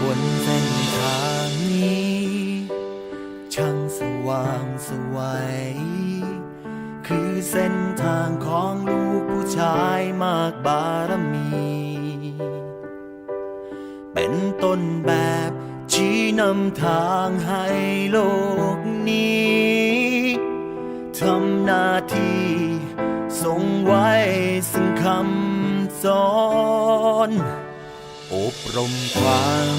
บนเส้นทางนี้ ช่างสว่างสวัยคือเส้นทางของลูกผู้ชายมากบารมี เป็นต้นแบบชี้นำทางให้โลกนี้ทำหน้าที่ส่งไว้ซึ่งคำสอนอบรมความ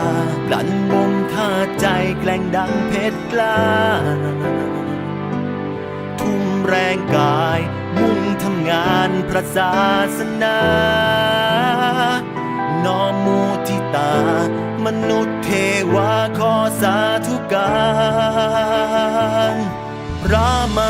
เวลากลั่นบ่มท่าใจแกล้งดังเพชรกล้า ทุ่มแรงกาย มุ่งทำงานพระศาสนา น้อมมุทิตา มนุษย์เทวาขอสาธุการพระมา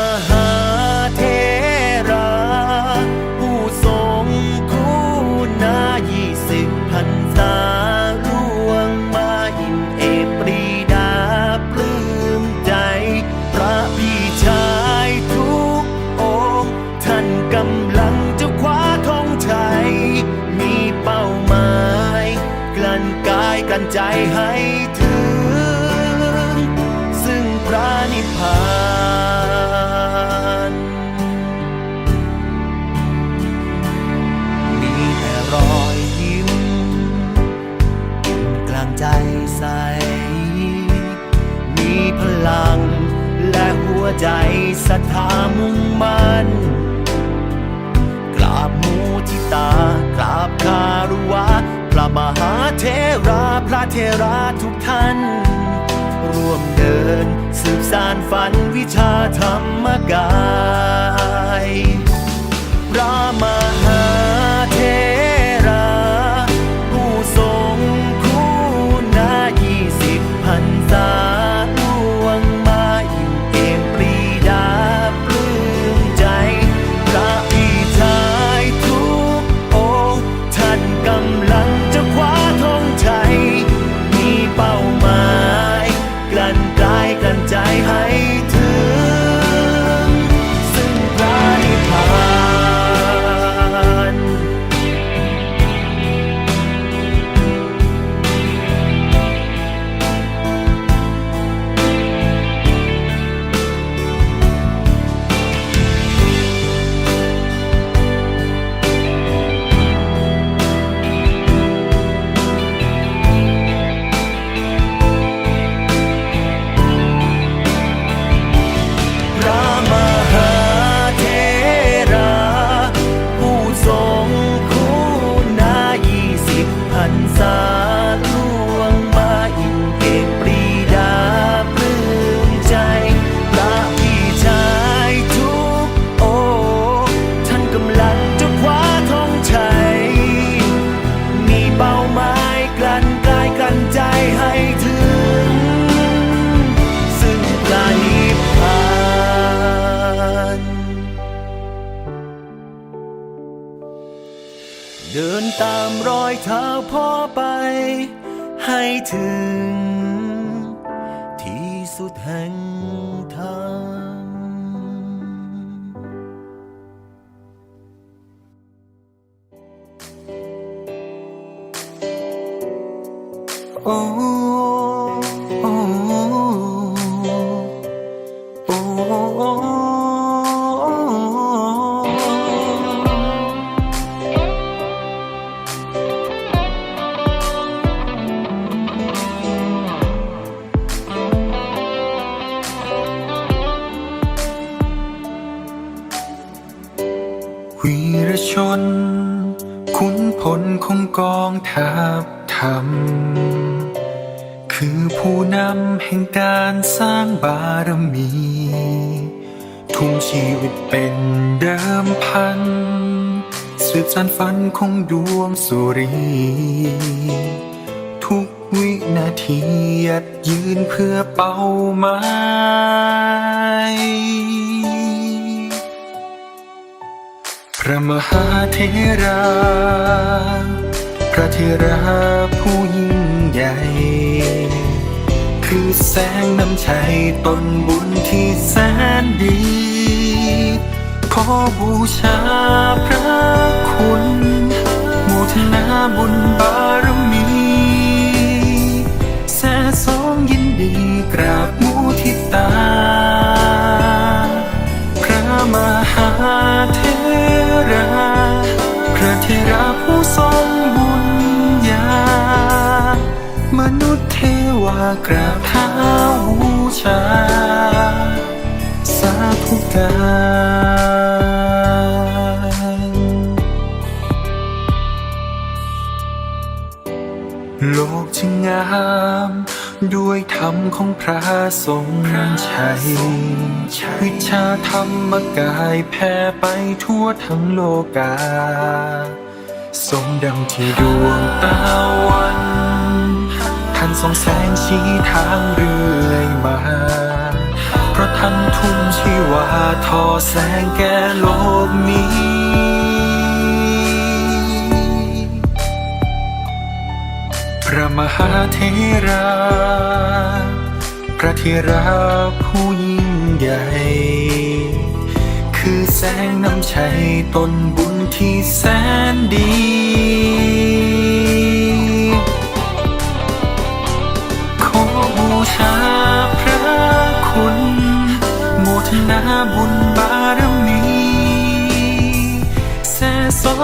ใจให้เธอ เทราทุกท่าน ร่วมเดินสืบสานฝันวิชาธรรมกาย อยเท้าพ่อไป ให้ถึง ที่สุดแห่งทางโอ้ ชนขุนพลของกองทัพธรรม คือผู้นำแห่งการสร้างบารมี ทุ่มชีวิตเป็นเดิมพัน สืบสานฝันของดวงสุรี ทุกวินาทียัดยืนเพื่อเป้าหมาย ระมหาเทรา พระเทราผู้ยิ่งใหญ่ คือแสงน้ำชัยตนบุญที่แสนดี ขอบูชาพระคุณโมทนาบุญบารมี แสสองยินดีกราบมุทิตาากราบเท้าบูชาสาธุการโลกจึงงาม ด้วยธรรมของพระทรงชัย วิชาธรรมกายแผ่ไปทั่วทั้งโลกา สมดังที่ดวงตะวัน ท่านส่องแสงชี้ทางเรื่อยมา เพราะท่านทุ่มชีวาทอแสงแก่โลกนี้พระมหาเทรา พระเทราผู้ยิ่งใหญ่ คือแสงนำชัยตนบุญที่แสนดี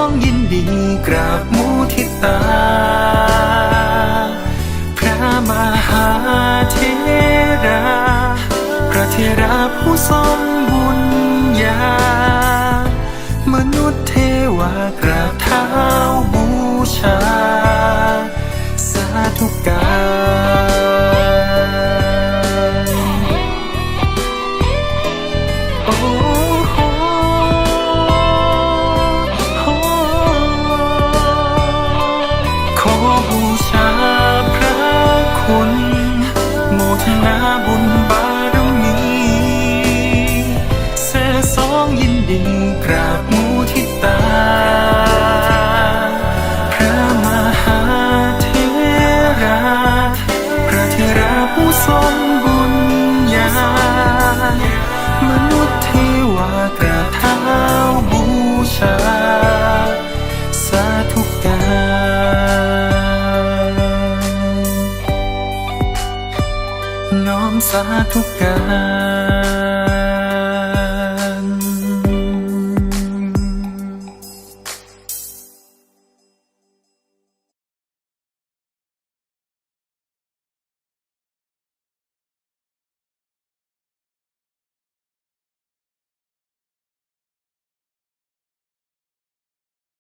องยินดีกราบมูทิตา พระมหาเทรา พระเทราผู้ทรงบุญญามนุษย์เทวากราบเท้าบูชา สาธุการาทุกก